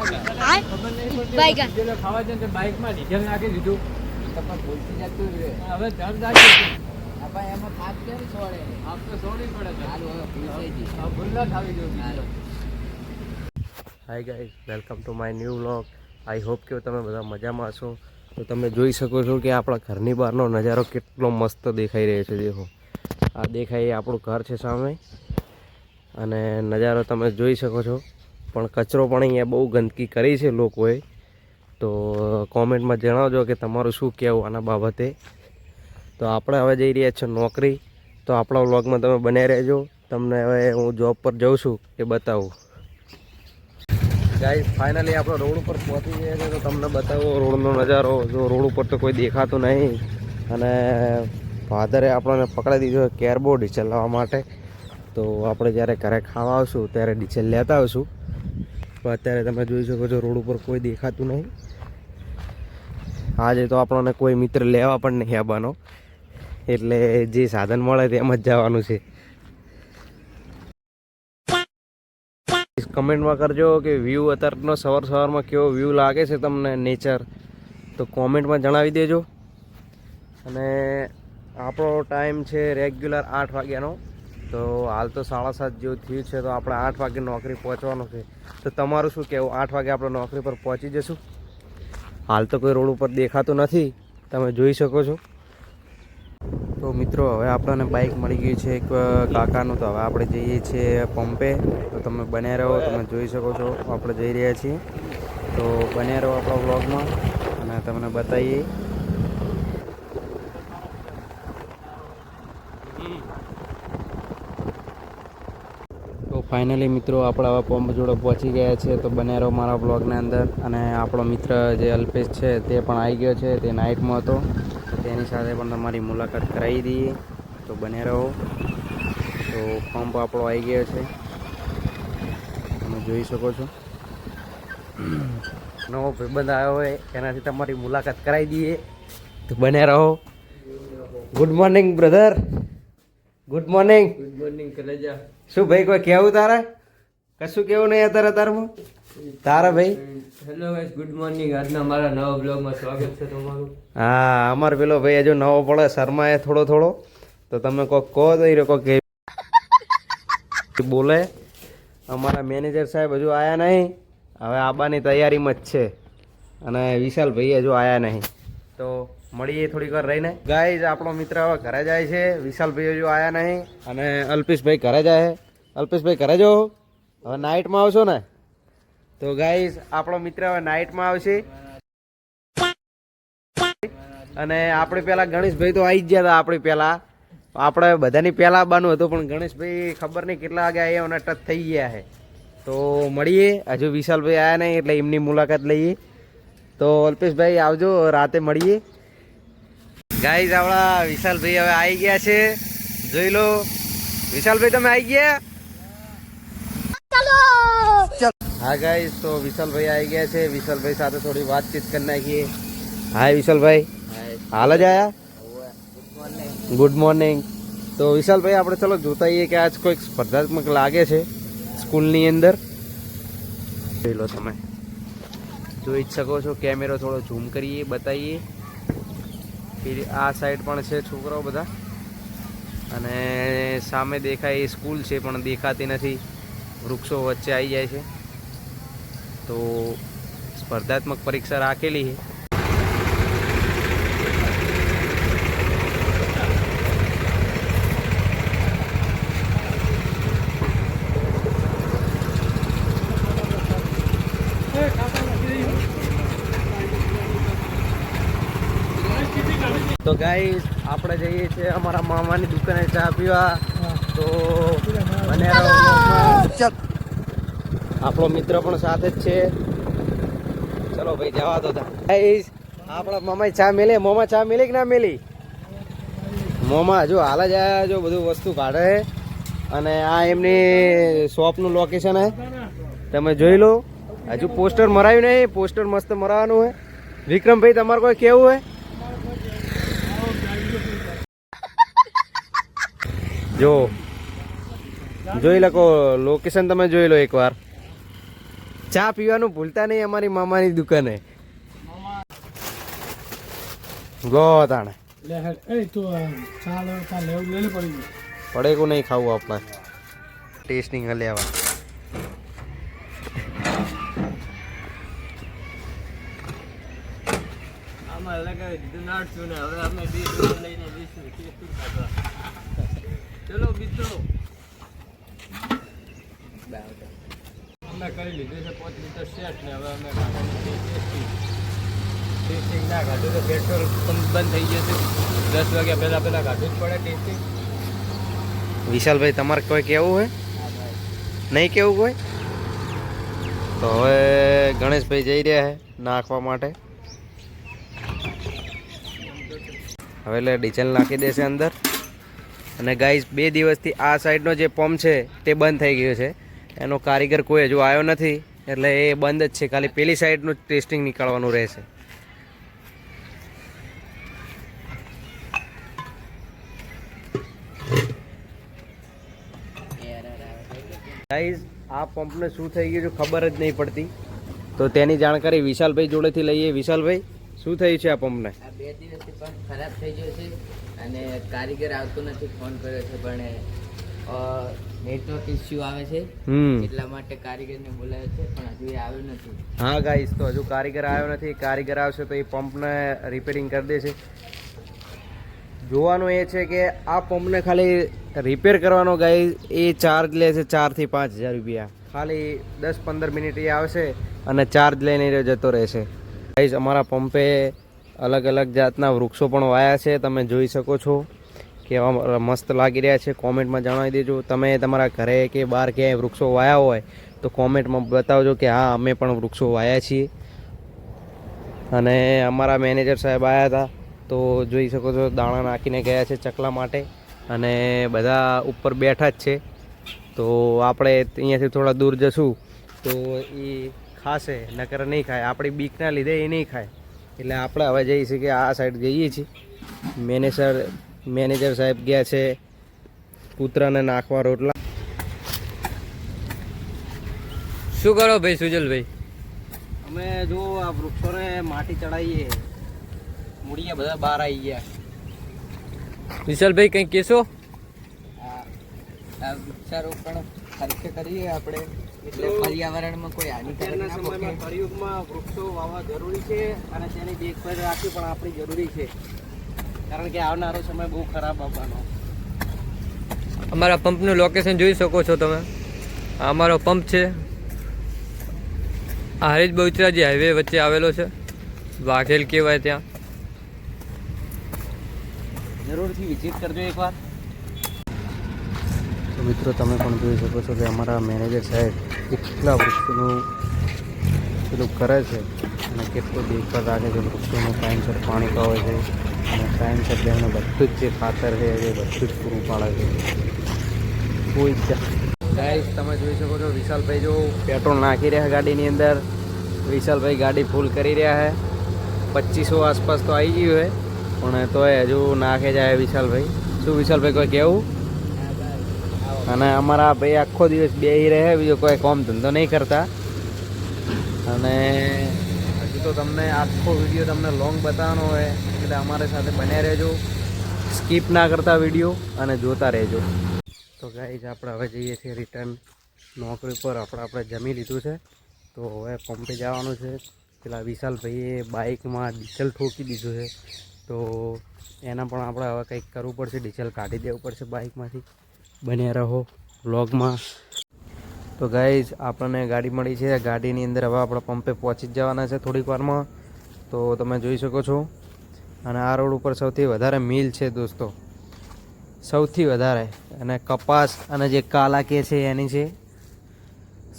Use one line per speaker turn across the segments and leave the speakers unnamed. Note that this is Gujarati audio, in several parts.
આ બાઈક આ.
પેલો ખાવા જાય બાઇકમાં ડીઝલ નાખી દીધું.
તો જતું
હવે ધ્યાન રાખજો
આ એમાં થાક કેમ છોડે?
આમ તો છોડવી પડે છે.
હવે ભૂલ થઈ ગઈ.
આ ભૂલ ના થવી જોઈએ
hi guys welcome to my new vlog. I hope કે તમે બધા મજામાં હશો. તો તમે જોઈ શકો છો કે આપણા ઘરની બહારનો નજારો કેટલો મસ્ત દેખાઈ રહ્યો છે દેખો. આ દેખાય એ આપણું ઘર છે સામે. અને નજારો તમે જોઈ શકો છો. પણ કચરો પણ અહીંયા બહુ ગંદકી કરી છે લોકોએ. તો કોમેન્ટમાં જણાવજો કે તમારું શું કહેવું આના બાબતે. તો આપણે હવે જઈ રહ્યા છીએ નોકરી. તો આપણા વ્લોગમાં તમે બન્યા રહેજો. તમને હવે હું જોબ પર જઉં છું એ બતાવું. ગાઈસ ફાઇનલી આપણો રોડ ઉપર પહોંચી ગયા છે તો તમને બતાવો, રોડનો નજારો. જો રોડ ઉપર તો કોઈ દેખાતું નહીં. અને ફાધરે આપણને પકડાઈ દીધો કેરબો ડીઝલ લાવવા માટે. તો આપણે જ્યારે ઘરે ખાવા આવશું, ત્યારે ડીઝલ લેતા આવશું. પણ અત્યારે તમે જોઈ શકો છો રોડ ઉપર કોઈ દેખાતું નહીં. આજે તો આપણને કોઈ મિત્ર લેવા પણ નહીં આવવાનો. એટલે જે સાધન મળે તેમ જ જવાનું છે. કમેન્ટમાં કરજો કે વ્યૂ અત્યારનો સવાર સવારમાં કેવો વ્યૂ લાગે છે તમને નેચર તો કોમેન્ટમાં જણાવી દેજો. અને આપણો ટાઈમ છે રેગ્યુલર આઠ વાગ્યાનો. તો હાલ તો સાડા સાત જેવું થયું છે, તો આપણે આઠ વાગે નોકરી પહોંચવાનું છે. તો તમારું શું કહેવું? આઠ વાગે આપણે નોકરી પર પહોંચી જશું? હાલ તો કોઈ રોડ ઉપર દેખાતું નથી. તમે જોઈ શકો છો. તો મિત્રો, હવે આપણને બાઇક મળી ગઈ છે એક કાકાનું. તો હવે આપણે જઈએ છીએ પંપે. તો તમે બન્યા રહો, તમે જોઈ શકો છો. આપણે જઈ રહ્યા છીએ. તો બન્યા રહો આપણા વ્લોગમાં અને તમને બતાવીએ. ફાઇનલી મિત્રો, આપણે પંપ જોડે પહોંચી ગયા છે તો બને રહો મારા બ્લોગની અંદર. અને આપણો મિત્ર જે અલ્પેશ છે, તે પણ આવી ગયો છે. તે નાઇટમાં હતો. તેની સાથે પણ તમારી મુલાકાત કરાવી દઈએ. તો બને રહો. તો પંપ આપણો આવી ગયો છે. તમે જોઈ શકો છો. નવો ભાઈબંધ આવ્યો હોય, એનાથી તમારી મુલાકાત કરાવી દઈએ. તો બને રહો. Good morning brother good morning
good morning કલેજા
શું ભાઈ કોઈ કહેવું તારે? કશું કેવું નહીં અત્યારે તારમાં તારા ભાઈ?
હેલો ગાઈસ ગુડ મોર્નિંગ આજના મારા નવા બ્લોગમાં સ્વાગત છે તમારું.
હા અમાર પેલો ભાઈ હજુ નવો પડે શર્માએ થોડો થોડો. તો તમે કોક કહો તો એ કે બોલે. અમારા મેનેજર સાહેબ હજુ આવ્યા નહીં. હવે આબાની તૈયારીમાં જ છે. અને વિશાલ ભાઈ હજુ આવ્યા નહીં. તો મળીએ થોડીક વાર રહીને. ગાઈઝ આપણો મિત્ર હવે ઘરે જાય છે. વિશાલભાઈ હજુ આવ્યા નહીં અને અલ્પેશભાઈ ઘરે જાય અલ્પેશભાઈ ઘરે જો. હવે નાઇટમાં આવશો ને? તો ગાઈઝ આપણો મિત્ર હવે નાઇટમાં આવશે. અને આપણે પહેલાં ગણેશભાઈ તો આવી જ ગયા હતા આપણે પહેલાં આપણે બધાની પેલા આવવાનું હતું, પણ ગણેશભાઈ ખબર નહીં કેટલા વાગે આવ્યા અને ટચ થઈ ગયા છે. તો મળીએ. હજુ વિશાલભાઈ આવ્યા નહીં, એટલે એમની મુલાકાત લઈએ. તો અલ્પેશભાઈ, આવજો, રાતે મળીએ. ગાઈઝ આપણા વિશાલભાઈ હવે આવી ગયા છે. જોઈ લો. વિશાલભાઈ તમે આવી ગયા? હા ગાઈઝ તો વિશાલભાઈ આવી ગયા છે. વિશાલભાઈ સાથે થોડી વાતચીત કરી નાખીએ. હાય વિશાલભાઈ. હાલ જ આયા? ગુડ મોર્નિંગ તો વિશાલભાઈ આપણે ચલો જોતા આવીએ કે આજ કોઈક સ્પર્ધાત્મક લાગે છે સ્કૂલની અંદર. જોઈ લો તમે. જોઈ જ શકો છો. કેમેરો થોડો ઝૂમ કરીએ બતાવીએ આ સાઈડ પણ છે છોકરાઓ બધા. અને સામે દેખાય એ સ્કૂલ છે, પણ દેખાતી નથી. વૃક્ષો વચ્ચે આવી જાય છે. તો સ્પર્ધાત્મક પરીક્ષા રાખેલી છે. ગાઈસ આપણે જઈએ છીએ અમારા મામાની દુકાને ચા પીવા. તો મને આપણો મિત્ર પણ સાથે જ છે. ચલો ભાઈ જવા દો ગાઈસ આપણા મામા ચા મેલે. મોમાં ચા મેલી કે ના મેલી? મોમાં હજુ હાલ જ આયા જો બધું વસ્તુ કાઢે છે. અને આ એમની શોપનું લોકેશન હે તમે જોઈ લો. હજુ પોસ્ટર મરાયું નહીં. પોસ્ટર મસ્ત મરાવાનું હોય વિક્રમભાઈ તમારે કોઈ કેવું હોય જો જોઈ લખો લોકેશન તમે જોઈ લો એકવાર. ચા પીવાનું ભૂલતા નહીં અમારી મામાની દુકાને. ગોતાણે પડે
લે હેડ. એ તું ચાલ ચાલ લેવું લઈ લે પડી ગયું.
પડેકું નહીં ખાવું આપણે. ટેસ્ટિંગ લેવા.
આમાં લગાવી દીધું નાખશું ને હવે અમે બે લઈને જઈશું ચલો મિત્રો. અમે કરી લીધું છે પાંચ લીટર સેટ ને હવે અમે ટેસ્ટિંગ ના કાઢું તો પેટ્રોલ પંપ બંધ થઈ જશે. દસ વાગ્યા પહેલાં પહેલાં કાઢવું જ પડે ટેસ્ટિંગ
વિશાલભાઈ તમારે કોઈ કેવું હોય? નહીં કેવું કોઈ? તો હવે ગણેશભાઈ જઈ રહ્યા છે નાખવા માટે. હવે એટલે ડીઝલ નાખી દેશે અંદર. અને ગાઈઝ બે દિવસથી આ સાઈડનો જે પંપ છે, તે બંધ થઈ ગયો છે. એનો કારીગર કોઈ હજુ આવ્યો નથી, એટલે એ બંધ જ છે. ખાલી પેલી સાઈડનું ટેસ્ટિંગ નીકળવાનું રહેશે. ગાઈઝ આ પંપને શું થઈ ગયું છે ખબર જ નહીં પડતી. તો તેની જાણકારી વિશાલભાઈ જોડેથી લઈએ. વિશાલભાઈ? શું થયું છે આ પંપને?
આ બે દિવસથી પંપ ખરાબ થઈ ગયો છે અને કારીગર આવતો નથી ફોન કર્યો છે પણ નેટવર્ક ઇસ્યુ આવે છે. એટલા માટે કારીગરને બોલાવ્યો છે પણ હજુ આવ્યો નથી.
હા ગાઈસ તો હજુ કારીગર આવ્યો નથી. કારીગર આવશે તો એ પંપને રિપેરિંગ કરી દેશે. જોવાનું એ છે કે આ પંપને ખાલી રિપેર કરવાનો ગાઈ એ ચાર્જ લે છે ચારથી પાંચ હજાર રૂપિયા. ખાલી દસ પંદર મિનિટ એ આવશે અને ચાર્જ લઈને જતો રહેશે. ગાઈસ અમારા પંપે અલગ અલગ જાતના વૃક્ષો પણ વાયા છે. તમે જોઈ શકો છો કેવા મસ્ત લાગી રહ્યા છે. કોમેન્ટમાં જણાવી દેજો, તમે તમારા ઘરે કે બહાર ક્યાંય વૃક્ષો વાયા હોય તો કોમેન્ટમાં બતાવજો કે હા, અમે પણ વૃક્ષો વાયા છીએ. અને અમારા મેનેજર સાહેબ આવ્યા હતા, તો જોઈ શકો છો, દાણા નાખીને ગયા છે ચકલા માટે. અને બધા ઉપર બેઠા જ છે. તો આપણે અહીંયાથી થોડા દૂર જશું. તો એ ખાશે નકર નહીં ખાય. આપણી બીકના લીધે એ નહીં ખાય. એટલે આપણે હવે જઈએ છીએ કે આ સાઈડ જઈએ છીએ. મેનેજર મેનેજર સાહેબ ગયા છે કૂતરાને નાખવા રોટલા.
શું કરો ભાઈ સુજલભાઈ?
અમે જો આ વૃક્ષોને માટી ચડાવીએ. મૂડીએ બધા બહાર આવી ગયા.
વિશાલભાઈ કંઈક કહેશો?
વૃક્ષારોપણ ખર્ચે કરીએ આપણે. એટલે પર્યાવરણમાં કોઈ હાનિકારક
સમયમાં
પહોંચે.
કળિયુગમાં વૃક્ષો વાવવા જરૂરી છે અને તેની દેખભાળ રાખવી પણ આપણી જરૂરી છે. કારણ કે આવનારો સમય બહુ ખરાબ આવવાનો.
અમારા પંપનું લોકેશન જોઈ શકો છો તમે. આ અમારો પંપ છે. આ હરીજ બહુચરાજી હાઈવે વચ્ચે આવેલો છે. વાઘેલ કહેવાય ત્યાં.
જરૂરથી વિઝિટ કરજો એકવાર. તો મિત્રો તમે પણ જોઈ શકો છો કે અમારા મેનેજર સાહેબ કેટલા વૃક્ષોનું પેલું કરે છે અને કેટલું દેખભાળ રાખે છે વૃક્ષોનું. ટાઈમસર પાણી પાવે છે અને ટાઈમસર તેમને બધું જ જે ખાતર છે એ બધું જ પૂરું પાડે છે. કોઈ ગાઈસ તમે જોઈ શકો છો વિશાલભાઈ જો પેટ્રોલ નાખી રહ્યા ગાડીની અંદર. વિશાલભાઈ ગાડી ફૂલ કરી રહ્યા છે. પચીસો આસપાસ તો આવી ગયું છે. પણ તોય હજુ નાખે જાય વિશાલભાઈ. શું વિશાલભાઈ કોઈ કહેવું અને અમારા ભાઈ આખો દિવસ બે રહે, બીજો કોઈ કોમ ધંધો નહીં કરતા. અને હજુ તો તમને આખો વીડિયો તમને લોંગ બતાવવાનો હોય, એટલે અમારી સાથે બન્યા રહેજો. સ્કીપ ના કરતા વીડિયો અને જોતા રહેજો. તો ગાઈઝ આપણે હવે જઈએ છીએ રિટર્ન નોકરી પર આપણે આપણે જમી લીધું છે. તો હવે પંપે જવાનું છે. પેલા વિશાલભાઈએ બાઇકમાં ડીઝલ ઠોકી દીધું છે. તો એના પણ આપણે હવે કંઈક કરવું પડશે. ડીઝલ કાઢી દેવું પડશે બાઇકમાંથી. બન્યા રહો વ્લોગમાં. તો ગાઈઝ આપણને ગાડી મળી છે. ગાડીની અંદર હવે આપણે પંપે પહોંચી જવાના છે થોડીક વારમાં. તો તમે જોઈ શકો છો. અને આ રોડ ઉપર સૌથી વધારે મિલ છે દોસ્તો. સૌથી વધારે. અને કપાસ અને જે કાલા કે છે એની છે.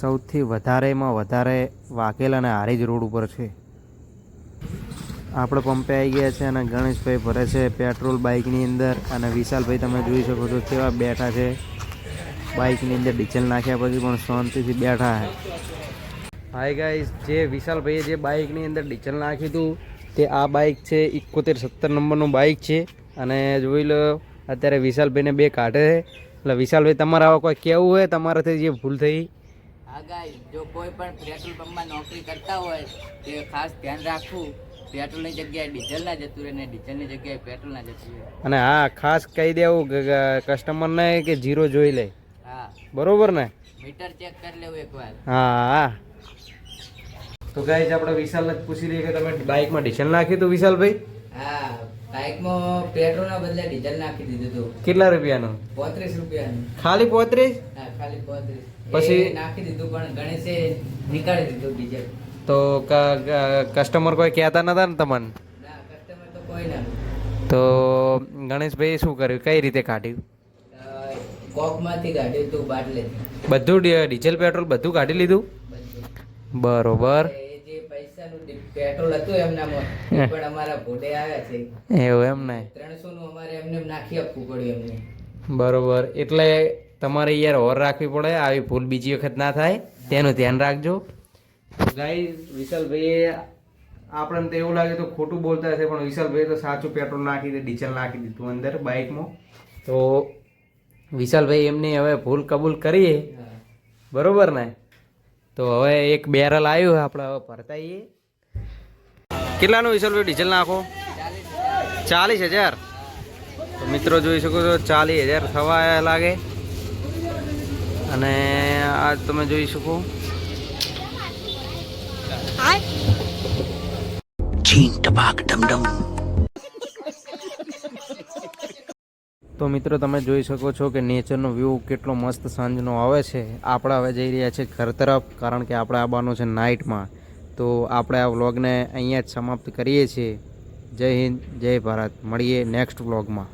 સૌથી વધારેમાં વધારે વાકેલ અને હારીજ રોડ ઉપર છે. આપણે પંપે આવી ગયા છે અને ગણેશભાઈ ભરે છે પેટ્રોલ બાઇકની અંદર અને વિશાલભાઈ તમે જોઈ શકો છો કેવા બેઠા છે. બાઇકની અંદર ડીઝલ નાખ્યા પછી પણ શાંતિથી બેઠા છે. હાય ગાઈઝ જે વિશાલભાઈએ જે બાઇકની અંદર ડીઝલ નાખ્યું હતું, તે આ બાઇક છે ઇકોતેર સત્તર નંબરનું બાઇક છે. અને જોઈ લો, અત્યારે વિશાલભાઈને બે કાઢે છે. એટલે વિશાલભાઈ, તમારે આવા કોઈ કહેવું હોય? તમારાથી જે ભૂલ થઈ.
હા ગાય જો કોઈ પણ પેટ્રોલ પંપમાં નોકરી કરતા હોય, તે ખાસ ધ્યાન રાખવું. પેટ્રોલની જગ્યાએ ડીઝલ ના જતું રહે ને ડીઝલની જગ્યાએ પેટ્રોલ ના જતું રહે.
અને હા ખાસ કહી દેવું કસ્ટમરને કે જીરો જોઈ લે.
હા.
બરોબર ને?
મીટર ચેક કરી લેવું એકવાર
હા હા. તો ગાઈઝ આપણે વિશાલને પૂછી લઈએ કે તમે બાઇકમાં ડીઝલ નાખ્યું હતું વિશાલભાઈ?
હા બાઇકમાં પેટ્રોલના બદલે ડીઝલ નાખી દીધું હતું.
કેટલા રૂપિયાનું?
પોત્રીસ રૂપિયાનું.
ખાલી પોત્રીસ?
હા ખાલી પોત્રીસ.
પછી?
પછી નાખી દીધું પણ ગણેશે નીકાળી દીધું ડીઝલ
તો કસ્ટમર કોઈ કહેતા નતા ને તમને?
ના કસ્ટમર તો
તો ગણેશભાઈ શું કર્યું? કઈ રીતે કાઢ્યું?
કોકમાંથી કાઢ્યું હતું બાટલે.
બધું ડીઝલ પેટ્રોલ બધું કાઢી લીધું? બરોબર.
એ જે પૈસાનું ડી- પેટ્રોલ હતું એમનામાં પણ અમારા ભોડે આવ્યા છે.
એવું એમ ને?
ત્રણસો નું અમારે એમને નાખી આપવું પડ્યું એમને.
બરોબર. એટલે તમારે યાર ઓર રાખવી પડે આવી ભૂલ બીજી વખત ના થાય. તેનું ધ્યાન રાખજો. ગાઈ વિશાલભાઈએ આપણને તો એવું લાગે તો ખોટું બોલતા હશે પણ વિશાલભાઈ તો સાચું પેટ્રોલ નાખી દે ડીઝલ નાખી દીધું અંદર બાઇકમાં. તો વિશાલભાઈ એમની હવે ભૂલ કબૂલ કરીએ. બરોબર ને? તો હવે એક બેરલ આવ્યું આપણે હવે ભરતાઈએ. કેટલાનું વિશાલભાઈ ડીઝલ નાખો? ચાલીસ હજાર. તો મિત્રો જોઈ શકો છો ચાલીસ હજાર થવા લાગે. અને આ તમે જોઈ શકો.
હાય
તો મિત્રો તમે જોઈ શકો છો કે નેચરનો વ્યૂ કેટલો મસ્ત સાંજનો આવે છે. આપણે હવે જઈ રહ્યા છે ઘર તરફ કારણ કે આપણે આવવાનું છે નાઇટમાં તો આપણે આ વ્લોગને અહીંયા જ સમાપ્ત કરીએ છીએ. જય હિન્દ જય ભારત. મળીએ નેક્સ્ટ વ્લોગમાં